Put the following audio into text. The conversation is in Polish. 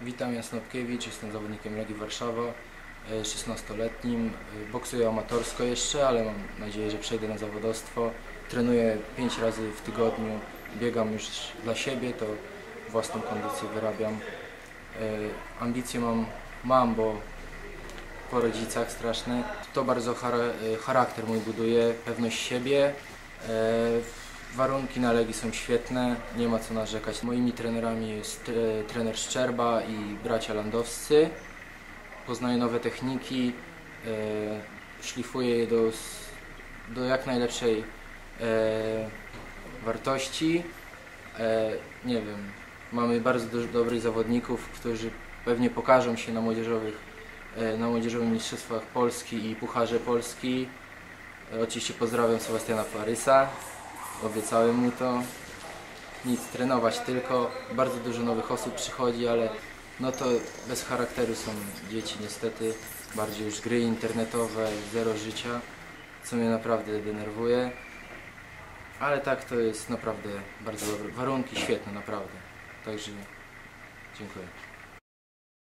Witam, Jan Snopkiewicz, jestem zawodnikiem Legii Warszawa, e, 16-letnim. E, Boksuję amatorsko jeszcze, ale mam nadzieję, że przejdę na zawodowstwo. Trenuję 5 razy w tygodniu, biegam już dla siebie, to własną kondycję wyrabiam. E, Ambicje mam, mam, bo po rodzicach straszne. To bardzo chara- e, charakter mój buduje, pewność siebie. Warunki na Legii są świetne, nie ma co narzekać. Moimi trenerami jest e, trener Szczerba i bracia Landowscy. Poznaję nowe techniki, e, szlifuję je do, do jak najlepszej e, wartości. Nie wiem, mamy bardzo dobrych zawodników, którzy pewnie pokażą się na młodzieżowych, na młodzieżowych mistrzostwach Polski i Pucharze Polski. Oczywiście pozdrawiam Sebastiana Parysa. Obiecałem mu to. Nic, trenować tylko. Bardzo dużo nowych osób przychodzi, ale no to bez charakteru są dzieci niestety. Bardziej już gry internetowe, zero życia, co mnie naprawdę denerwuje. Ale tak to jest naprawdę bardzo dobre. Warunki świetne, naprawdę. Także dziękuję.